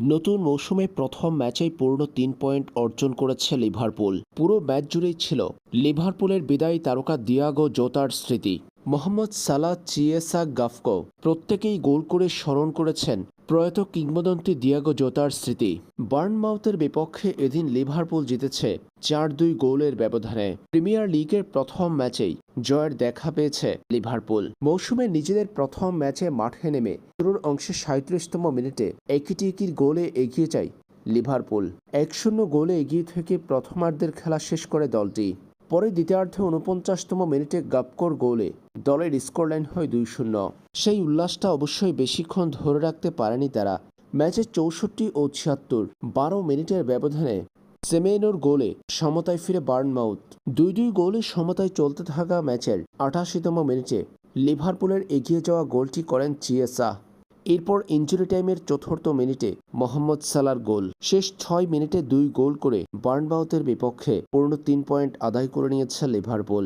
নতুন মৌসুমে প্রথম ম্যাচেই পূর্ণ তিন পয়েন্ট অর্জন করেছে লিভারপুল। পুরো ম্যাচ জুড়েই ছিল লিভারপুলের বিদায়ী তারকা দিয়াগো জোতার স্মৃতি। মোহাম্মদ সালাহ চিয়েসা গাফকো প্রত্যেকেই গোল করে স্মরণ করেছেন প্রয়াত কিংবদন্তি দিয়াগো জোতার স্মৃতি। বার্নমাউথের বিপক্ষে এদিন লিভারপুল জিতেছে চার দুই গোলের ব্যবধানে। প্রিমিয়ার লিগের প্রথম ম্যাচেই জয়ের দেখা পেয়েছে লিভারপুল। মৌসুমে নিজেদের প্রথম ম্যাচে মাঠে নেমে শুরুর অংশে সাঁত্রিশতম মিনিটে একটি একির গোলে এগিয়ে যায় লিভারপুল। এক শূন্য গোলে এগিয়ে থেকে প্রথমার্ধের খেলা শেষ করে দলটি। পরে দ্বিতীয়ার্ধে উনপঞ্চাশতম মিনিটে গাপকোর গোলে দলের স্কোরলাইন হয় দুই শূন্য। সেই উল্লাসটা অবশ্যই বেশিক্ষণ ধরে রাখতে পারেনি তারা। ম্যাচের চৌষট্টি ও ছিয়াত্তর, বারো মিনিটের ব্যবধানে সেমেনোর গোলে সমতায় ফিরে বার্নমাউথ। দুই দুই গোলে সমতায় চলতে থাকা ম্যাচের আটাশিতম মিনিটে লিভারপুলের এগিয়ে যাওয়া গোলটি করেন চিয়েসা। এরপর ইঞ্জুরি টাইমের চতুর্থ মিনিটে মোহাম্মদ সালার গোল। শেষ ছয় মিনিটে দুই গোল করে বার্নবাউথের বিপক্ষে পূর্ণ তিন পয়েন্ট আদায় করে নিয়েছে লিভারপুল।